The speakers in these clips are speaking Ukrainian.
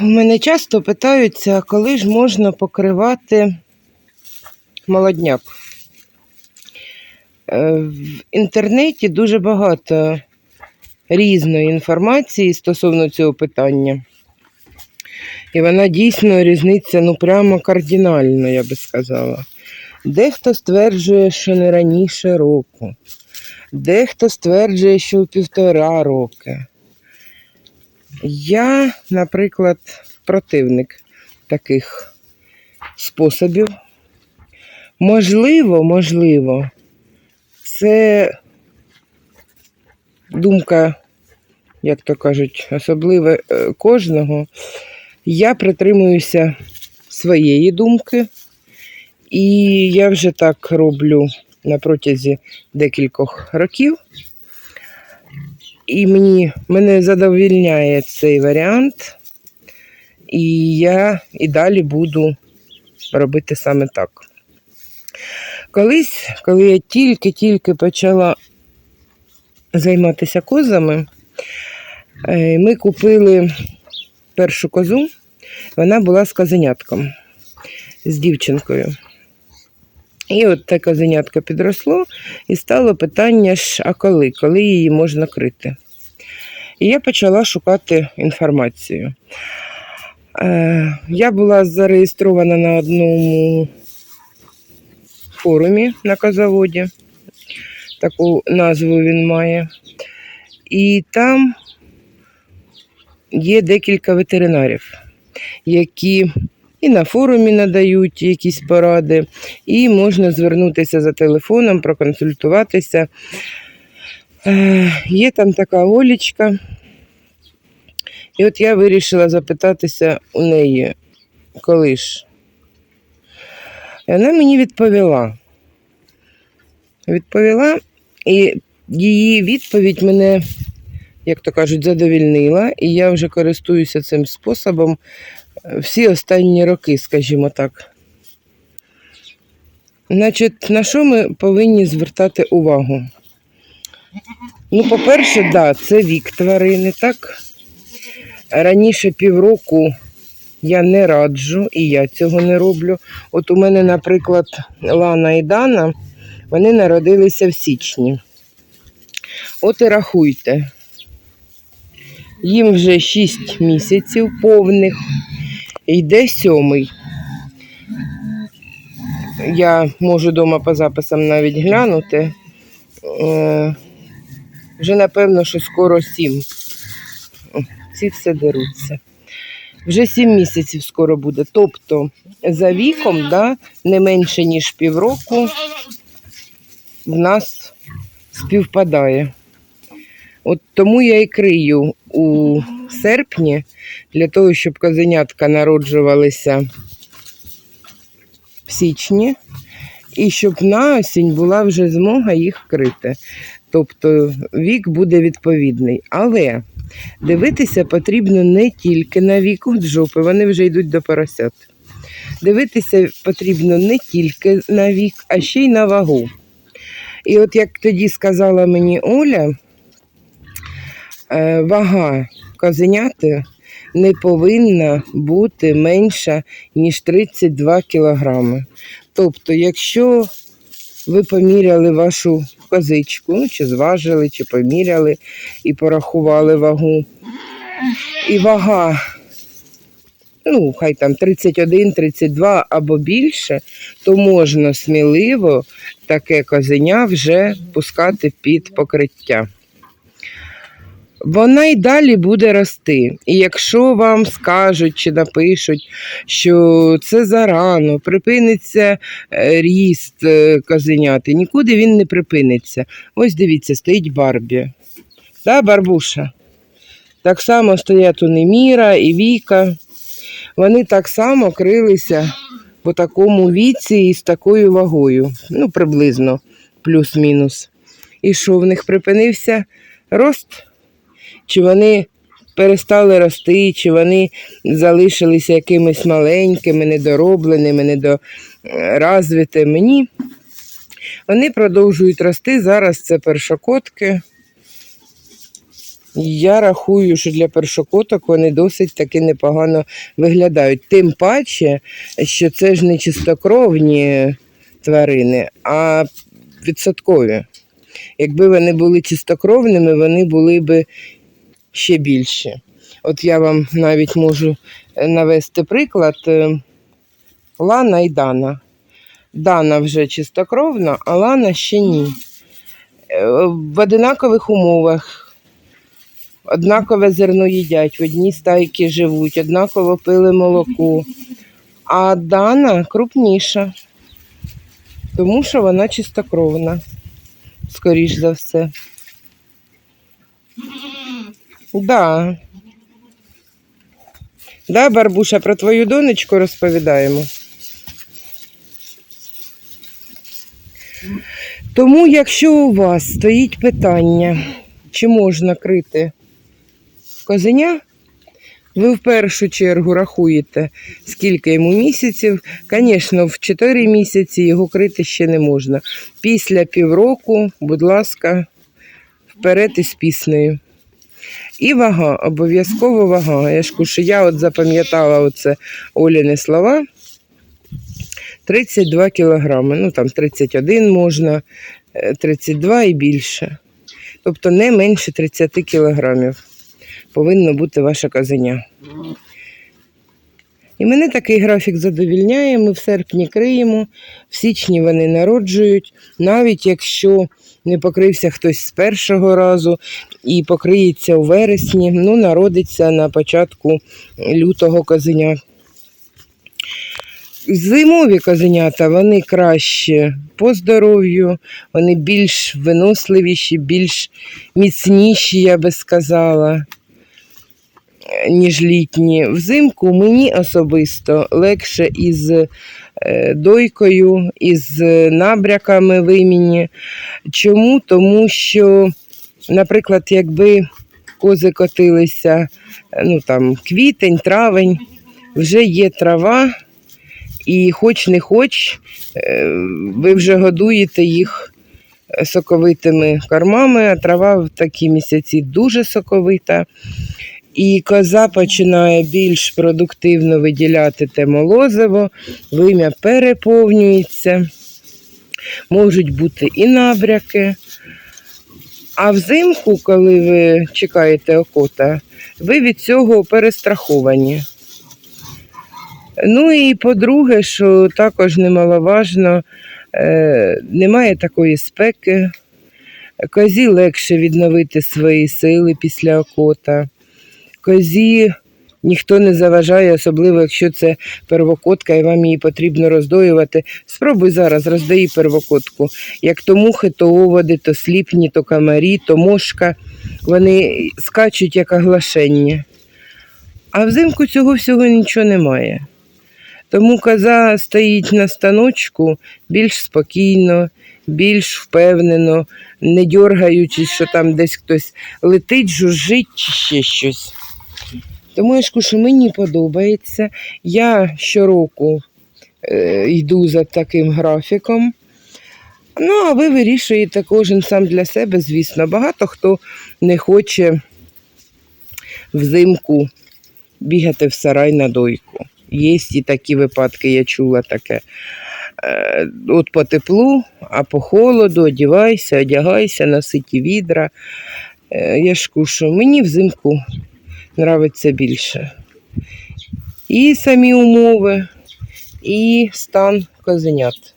У мене часто питаються, коли ж можна покривати молодняк. Е, В інтернеті дуже багато різної інформації стосовно цього питання. І вона дійсно різниця ну прямо кардинально, я би сказала. Дехто стверджує, що не раніше року, дехто стверджує, що у півтора роки. Я, наприклад, противник таких способів. Можливо, можливо, це думка, як то кажуть, особливо е, кожного. Я притримуюся своєї думки, і я вже так роблю на протязі декількох років. І мені, мене задовільняє цей варіант, і я і далі буду робити саме так. Колись, коли я тільки-тільки почала займатися козами, е, ми купили першу козу, вона була з козенятком, з дівчинкою. І от те козенятко підросло, і стало питання ж, а коли? Коли її можна крити? І я почала шукати інформацію. Е, я була зареєстрована на одному форумі на козаводі, таку назву він має. І там є декілька ветеринарів, які і на форумі надають якісь поради, і можна звернутися за телефоном, проконсультуватися. Е, Є там така Олічка. І от я вирішила запитатися у неї, коли ж. І вона мені відповіла. Відповіла, і її відповідь мене, як то кажуть, задовільнила, і я вже користуюся цим способом всі останні роки, скажімо так. Значить, на що ми повинні звертати увагу? Ну, по-перше, да, це вік тварини, так? Раніше півроку я не раджу, і я цього не роблю. От у мене, наприклад, Лана і Дана, вони народилися в січні. От і рахуйте. Їм вже 6 місяців повних. Йде сьомий. Я можу вдома по записам навіть глянути. Е, вже напевно, що скоро сім. Ці все деруться. Вже сім місяців скоро буде. Тобто за віком, да, не менше, ніж півроку, в нас співпадає. От тому я і крию у серпні для того, щоб козенятка народжувалися в січні, і щоб на осінь була вже змога їх крити. Тобто вік буде відповідний. Але дивитися потрібно не тільки на вік от жопи, вони вже йдуть до поросят. Дивитися потрібно не тільки на вік, а ще й на вагу. І от як тоді сказала мені Оля, вага козеняти не повинна бути менша, ніж 32 кілограми. Тобто, якщо ви поміряли вашу козичку, ну, чи зважили, чи поміряли і порахували вагу, і вага, ну, хай там 31, 32 або більше, то можна сміливо таке козеня вже пускати під покриття вона й далі буде рости. І якщо вам скажуть чи напишуть, що це зарано, припиниться е, ріст е, нікуди він не припиниться. Ось дивіться, стоїть Барбі. Да, Барбуша? Так само стоять у Неміра і Віка. Вони так само крилися по такому віці і з такою вагою. Ну, приблизно, плюс-мінус. І що в них припинився рост? Чи вони перестали рости, чи вони залишилися якимись маленькими, недоробленими, недоразвитими. Ні. Вони продовжують рости. Зараз це першокотки. Я рахую, що для першокоток вони досить таки непогано виглядають. Тим паче, що це ж не чистокровні тварини, а відсоткові. Якби вони були чистокровними, вони були б ще більші. От я вам навіть можу е, навести приклад е, Лана і Дана. Дана вже чистокровна, а Лана ще ні. Е, В одинакових умовах. Однакове зерно їдять, в одній стайці живуть, однаково пили молоко. А Дана крупніша, тому що вона чистокровна, скоріш за все. Да. Да, Барбуша, про твою донечку розповідаємо. Тому, якщо у вас стоїть питання, чи можна крити козеня, ви в першу чергу рахуєте, скільки йому місяців. Звісно, в 4 місяці його крити ще не можна. Після півроку, будь ласка, вперед із піснею. І вага, обов'язково вага. Я ж кушу, я от запам'ятала оце Оліни слова. 32 кілограми. Ну там 31 можна, е, 32 і більше. Тобто не менше 30 кілограмів повинно бути ваше козеня. І мене такий графік задовільняє. Ми в серпні криємо, в січні вони народжують, навіть якщо не покрився хтось з першого разу і покриється у вересні, ну, народиться на початку лютого козеня. Зимові козенята вони краще по здоров'ю, вони більш виносливіші, більш міцніші, я би сказала, ніж літні. Взимку мені особисто легше із е, дойкою, із набряками виміні. Чому? Тому що, наприклад, якби кози котилися ну, там, квітень, травень, вже є трава. І хоч не хоч, е, ви вже годуєте їх е, соковитими кормами, а трава в такі місяці дуже соковита. І коза починає більш продуктивно виділяти те молозиво, вим'я переповнюється, можуть бути і набряки. А взимку, коли ви чекаєте окота, ви від цього перестраховані. Ну і по-друге, що також немаловажно, е, немає такої спеки. Козі легше відновити свої сили після окота. Козі ніхто не заважає, особливо якщо це первокотка і вам її потрібно роздоювати. Спробуй зараз роздої первокотку. Як то мухи, то оводи, то сліпні, то комарі, то мошка. Вони скачуть як оглашення. А взимку цього всього нічого немає. Тому коза стоїть на станочку більш спокійно, більш впевнено, не дергаючись, що там десь хтось летить, жужжить чи ще щось. Тому я ж кажу, мені подобається. Я щороку е, йду за таким графіком. Ну, а ви вирішуєте кожен сам для себе, звісно. Багато хто не хоче взимку бігати в сарай на дойку. Є і такі випадки, я чула таке. Е, От по теплу, а по холоду одягайся, одягайся, носиті відра. Е, Я ж кушу, мені взимку нравиться більше. І самі умови, і стан козенят.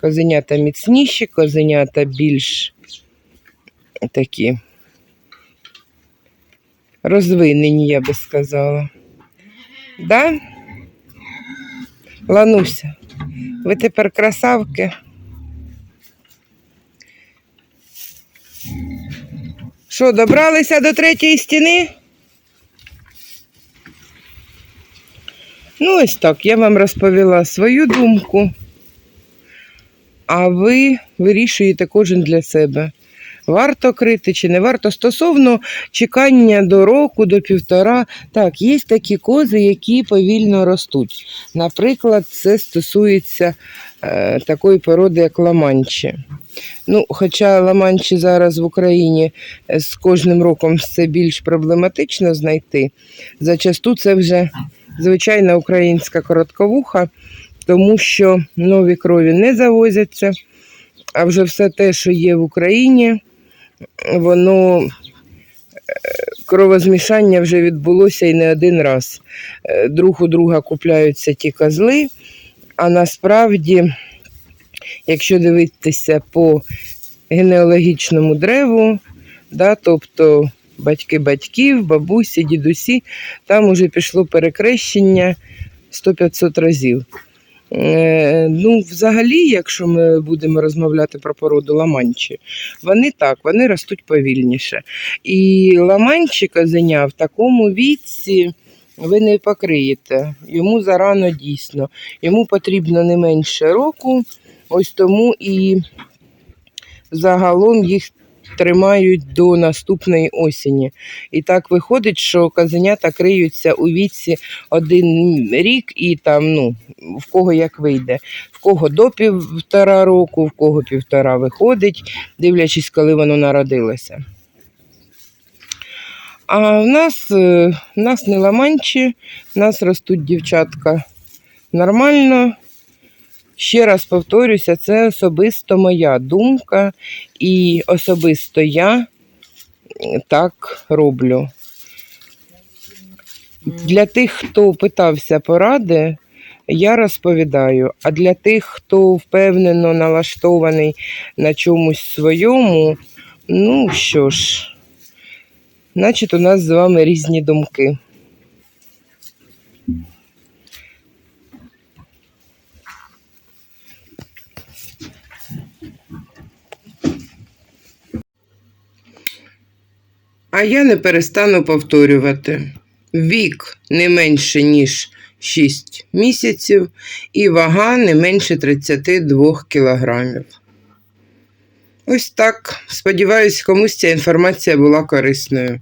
Козенята міцніші, козенята більш такі розвинені, я би сказала. Да? Лануся, ви тепер красавки. Що, добралися до третьої стіни? Ну, ось так, я вам розповіла свою думку, а ви вирішуєте кожен для себе. варто крити чи не варто. Стосовно чекання до року, до півтора. Так, є такі кози, які повільно ростуть. Наприклад, це стосується е, такої породи, як ламанчі. Ну, хоча ламанчі зараз в Україні е, з кожним роком все більш проблематично знайти, зачасту це вже звичайна українська коротковуха, тому що нові крові не завозяться, а вже все те, що є в Україні, воно е, кровозмішання вже відбулося і не один раз. Е, Друг у друга купляються ті козли, а насправді, якщо дивитися по генеалогічному древу, да, тобто батьки батьків, бабусі, дідусі, там уже пішло перекрещення 100-500 разів. Е, ну, взагалі, якщо ми будемо розмовляти про породу ламанчі, вони так, вони ростуть повільніше. І ламанчі козеня в такому віці ви не покриєте. Йому зарано дійсно. Йому потрібно не менше року, ось тому і загалом їх тримають до наступної осені. І так виходить, що козенята криються у віці один рік і там, ну, в кого як вийде. В кого до півтора року, в кого півтора виходить, дивлячись, коли воно народилося. А в нас, е, в нас не ламанчі, в нас ростуть дівчатка нормально. Ще раз повторюся, це особисто моя думка, і особисто я так роблю. Для тих, хто питався поради, я розповідаю. А для тих, хто впевнено налаштований на чомусь своєму, ну що ж, значить, у нас з вами різні думки. А я не перестану повторювати. Вік не менше, ніж 6 місяців, і вага не менше 32 кілограмів. Ось так. Сподіваюсь, комусь ця інформація була корисною.